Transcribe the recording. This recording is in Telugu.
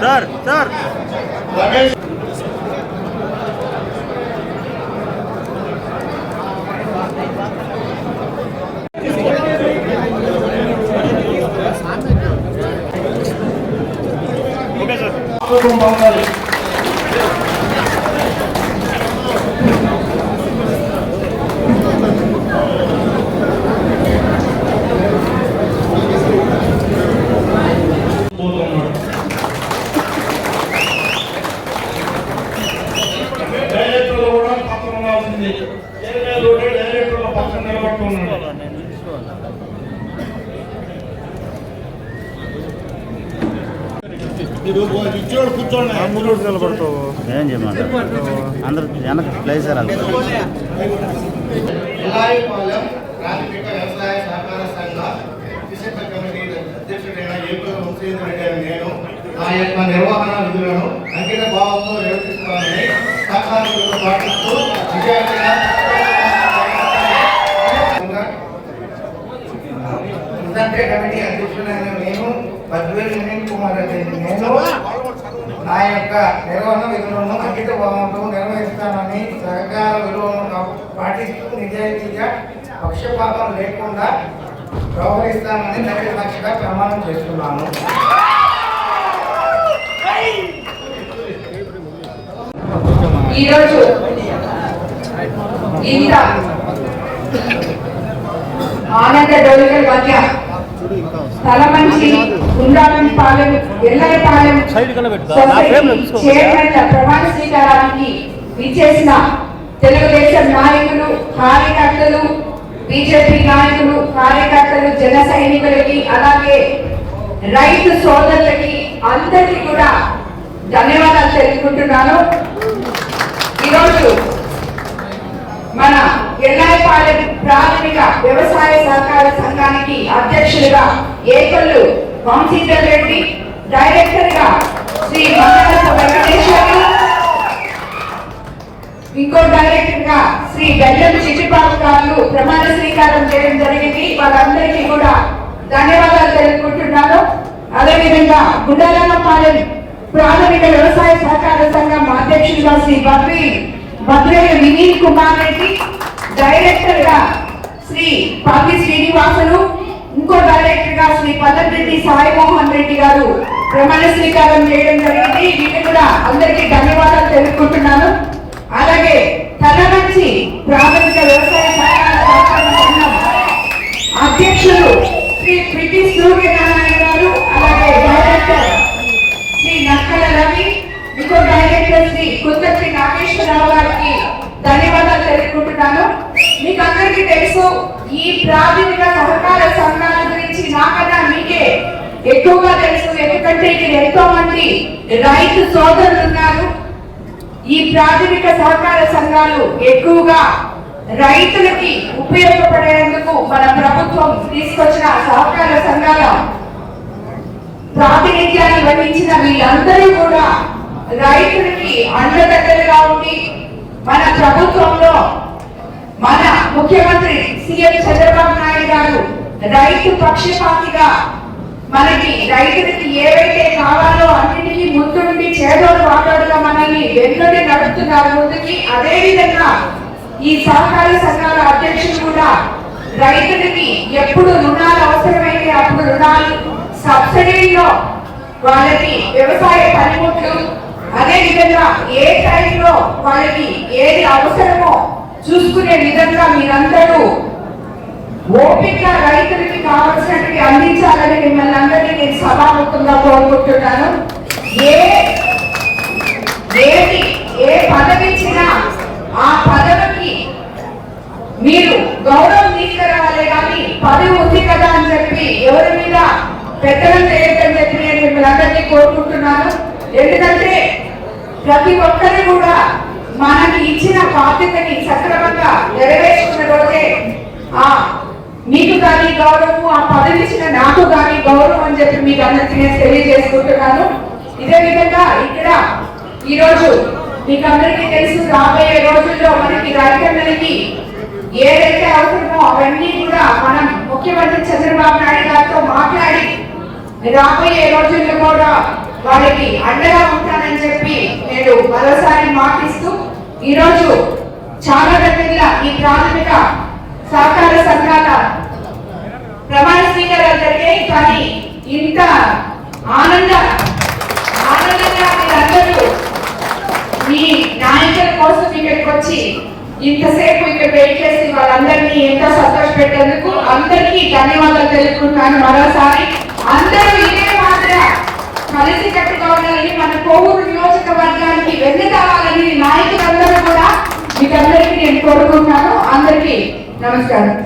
Sir sir. João Balcarino. నిలబడతావు ఏం చేయమంటారు అందరు వెనక ప్లేస్ ప్రాథమిక వ్యవసాయ సహకార సంఘ విశేష కమిటీ అధ్యక్షుడైన ఏపీ రెడ్డి అని నేను నా యొక్క నిర్వహణ విధులను అంకిత భావంతో నిర్వహిస్తానని సహకారంతో పాటిస్తూ విజయవంతంగా ఇందంటే కమిటీ అధ్యక్షుడైన నేను పద్వేలు వినయ్ కుమార్ రెడ్డి నేను నా యొక్క నిర్వహణ విధులను అంకిత భావంతో నిర్వహిస్తానని సహకార విలువలను పాటిస్తూ నిజాయితీగా పక్షపాతం లేకుండా వ్యవహరిస్తానని దైవ ప్రమాణం చేస్తున్నాను. ఈరోజు ఇంత ఆనంద డోలికల్ మధ్య తలమంచి ఉండాలని పాలెం ఎల్లరి పాలెం. చైర్మన్ల ప్రమాణ స్వీకారానికి విచ్చేసిన తెలుగుదేశం నాయకులు కార్యకర్తలు బీజేపీ నాయకులు కార్యకర్తలు జన సైనికులకి అలాగే రైతు సోదరులకి అందరికీ కూడా ధన్యవాదాలు తెలుపుకుంటున్నాను ఈరోజు మన ఎల్లాయిపాలెం ప్రాథమిక వ్యవసాయ సహకార సంఘానికి అధ్యక్షులుగా ఏకల్లు వంశీధర్ రెడ్డి డైరెక్టర్గా శ్రీ మంగళ ఇంకో డైరెక్టర్గా శ్రీ బెల్లం చిట్టిబాబు గారు ప్రమాణ స్వీకారం చేయడం జరిగింది. వాళ్ళందరికీ కూడా ధన్యవాదాలు తెలుపుకుంటున్నాను. అదేవిధంగా గుండాలన్నపాలెం ప్రాథమిక వ్యవసాయ సహకార సంఘం అధ్యక్షులుగా శ్రీ బద్రి భద్రయ్య వినీల్ కుమార్ రెడ్డి డైరెక్టర్గా శ్రీ పల్లి శ్రీనివాసులు ఇంకో డైరెక్టర్గా శ్రీ పల్లెరెడ్డి సాయి మోహన్ రెడ్డి గారు ప్రమాణ స్వీకారం చేయడం జరిగింది. వీళ్ళు కూడా అందరికీ ధన్యవాదాలు తెలుపుకుంటున్నాను. అలాగే తన నుంచి ప్రాథమిక వ్యవసాయ అధ్యక్షులు శ్రీ పిటి సూర్యనారాయణ గారు అలాగే డైరెక్టర్ శ్రీ నక్కల రవి ఇంకో డైరెక్టర్ శ్రీ కుద్దర్తి నాగేశ్వరరావు గారికి ధన్యవాదాలు తెలుపుకుంటున్నాను. మీకు అందరికీ తెలుసు ఈ ప్రాథమిక సహకార సంఘాల గురించి నాకన్నా మీకే ఎక్కువగా తెలుసు. ఎందుకంటే ఇక్కడ ఎంతో మంది రైతు సోదరులు ఉన్నారు. ఈ ప్రాథమిక సహకార సంఘాలు ఎక్కువగా రైతులకి ఉపయోగపడేందుకు మన ప్రభుత్వం తీసుకొచ్చిన సహకార సంఘాల ప్రాతినిధ్యాన్ని వహించిన వీళ్ళందరూ కూడా రైతులకి అండదండలుగా ఉండి మన ప్రభుత్వంలో మన ముఖ్యమంత్రి సీఎం చంద్రబాబు నాయుడు గారు రైతు పక్షపాతిగా మనకి రైతులకి ఏవైతే కావాలో అన్నిటికీ ముందుండి చేదోడు వాటాడుగా మనల్ని వెన్నుండి నడుపుతున్నారు ముందుకి అదే విధంగా ఈ సహకార సంఘాల అధ్యక్షులు కూడా రైతులకి ఎప్పుడు రుణాలు అవసరమైతే అప్పుడు రుణాలు సబ్సిడీలో వాళ్ళకి వ్యవసాయ పనిముట్లు అదే విధంగా ఏ టైంలో వాళ్ళకి ఏది అవసరమో చూసుకునే విధంగా మీరందరూ ఓపిక రైతులకి కావలసినటువంటి అందించాలని మిమ్మల్ని అందరినీ నేను సభాముఖంగా కోరుకుంటున్నాను. ఏ ఏది ఏ పదవిచ్చినా ఆ పదవికి మీరు గౌరవం తీసుకురావాలి కానీ పదవి ఉంది కదా అని చెప్పి ఎవరి మీద పెద్దలు చేయొద్దని చెప్పి నేను మిమ్మల్ని అందరినీ కోరుకుంటున్నాను. ఎందుకంటే ప్రతి ఒక్కరి కూడా మనకి ఇచ్చిన బాధ్యతని సక్రమంగా ఆ మీకు కానీ గౌరవం ఆ పదవి ఇచ్చిన నాకు కానీ గౌరవం అని చెప్పి మీకు అందరికీ నేను తెలియజేసుకుంటున్నాను. ఇదే విధంగా ఇక్కడ ఈ రోజు మీకు అందరికీ తెలుసు రాబోయే రోజుల్లో మనకి రైతన్నలకి ఏదైతే అవసరమో అవన్నీ కూడా మనం ముఖ్యమంత్రి చంద్రబాబు నాయుడు గారితో మాట్లాడి రాబోయే రోజుల్లో కూడా వాళ్ళకి అండగా చెప్పి నేను మరోసారి మాటిస్తూ ఈరోజు చాలా రకంగా ఈ ప్రాథమిక సహకార సంఘాల ప్రమాణ స్వీకారాలు జరిగాయి. కానీ ఇంత ఆనంద ఆనందంగా మీరందరూ మీ నాయకుల కోసం ఇక్కడికి వచ్చి ఇంతసేపు ఇక్కడ వెయిట్ చేసి వాళ్ళందరినీ ఎంతో సంతోష పెట్టేందుకు అందరికీ ధన్యవాదాలు తెలుపుకుంటున్నాను. మరోసారి అందరూ ఇదే మాత్రం కలిసి కట్టుగా మన కోవూరు నియోజకవర్గానికి వెన్ను కావాలని నాయకులందరూ కూడా మీకందరికీ నేను కోరుకుంటున్నాను. అందరికీ నమస్కారం.